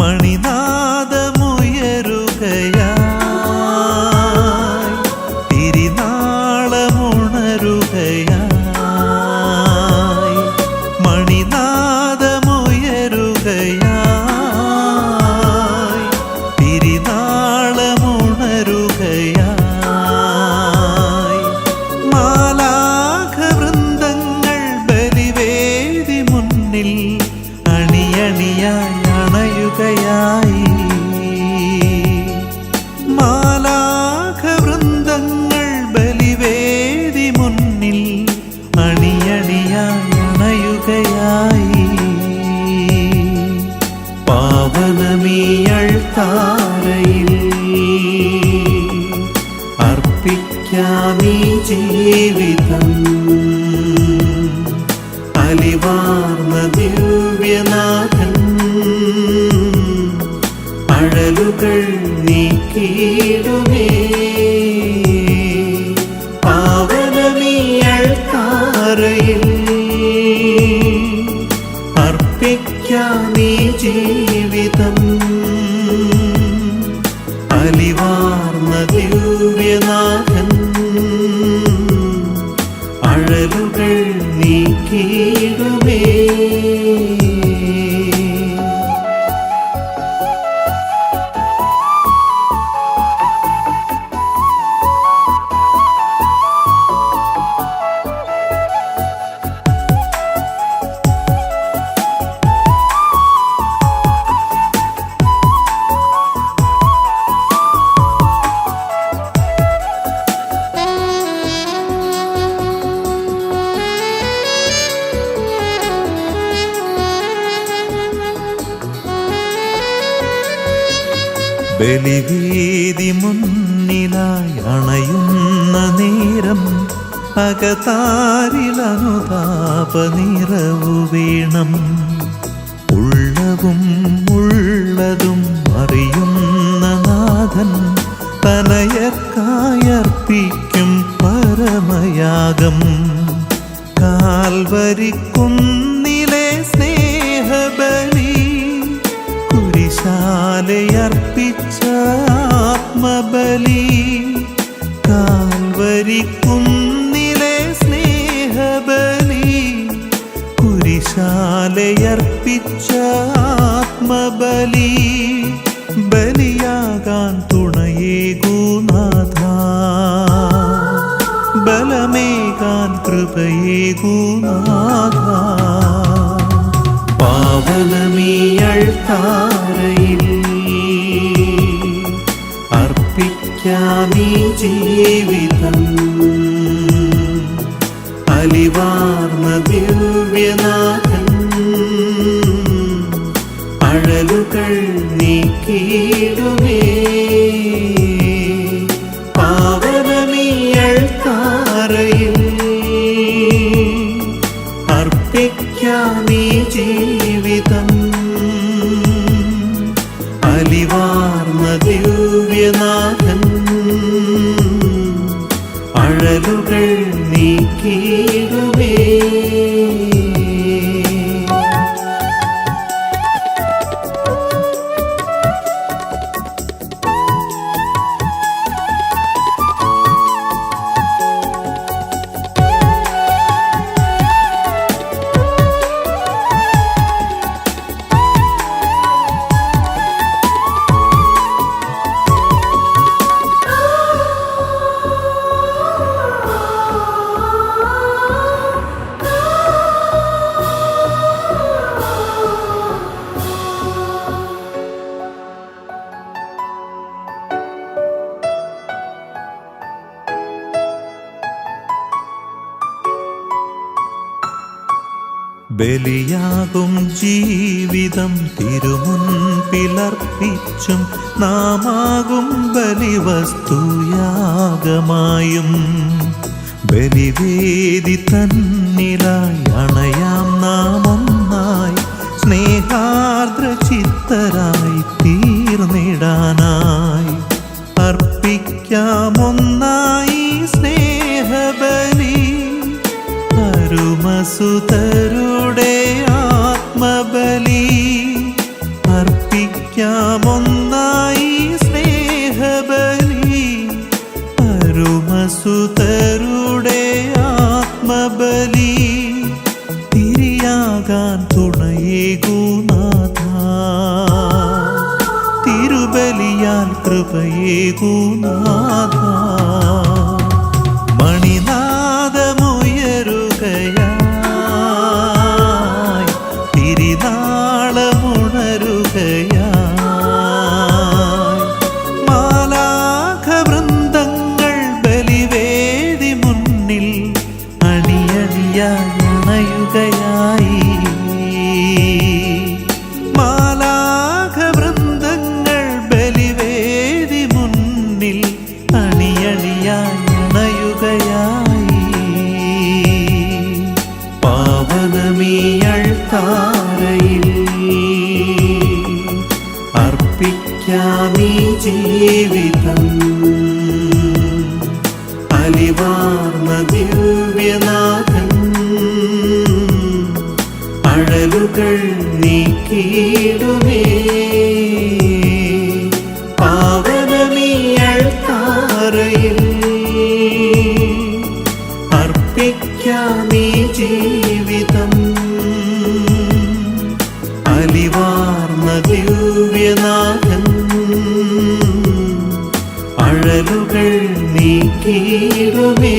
മണിനാദമുയരുകയായി ദിവ്യനാഥൻ അഴലുകൾ നീക്കിയിടുമേ. ബലിവേദി മുന്നിലായി അണയുന്ന നേരം അകതാരിലനുതാപ നിറവു വീണം. ഉള്ളവും ഉള്ളതും അറിയുന്ന നാഥൻ തനയർക്കായർപ്പിക്കും പരമയാഗം. കാൽവരിക്കുന്നിലെ സ്നേഹബലി കുരിശാലയർപ്പിച്ച ആത്മബലി കാൽവരിക്കുന്നിലെ സ്നേഹബലി കുരിശാലയർപ്പിച്ച ആത്മബലി ബലിയാകാൻ തുണയേകൂനാഥ ബലമേകാൻ കൃപയേകൂനാഥ പാവനമീയൾ താരയിൽ അർപ്പിക്കാമീ ജീവിതം. അലിവാർന്ന ദിവ്യനാഥൻ അഴലുകൾ ബലിയാകും ജീവിതം തിരുമുൻപിലർപ്പിച്ചും നാമാകും ബലിവസ്തുയാഗമായും. ബലിവേദി തന്നിലായി അണയാം നാമൊന്നായി സ്നേഹാർദ്ര ചിത്തരായി തീർന്നിടാനായി അർപ്പിക്കാമൊന്നായി സ്നേഹബലി അരുമസുതരുടെ ആത്മബലി. തിരിയാകാൻ തുണയേകുനാഥ തിരുബലിയാൽ കൃപയേകുനാഥ മണിനാദമുയരുകയായി പാവനമീയൾ താരയിൽ അർപ്പിക്കാമീ ജീവിതം. അലിവാർന്ന ദിവ്യനാഥൻ അഴലുകൾ നീക്കിയിടുമേ. പാവനമീയൾ താരയിൽ അർപ്പിക്കാമീ ജീവിതം. ദിവ്യനാഥൻ അഴലുകൾ നീക്കിയിടുമേ.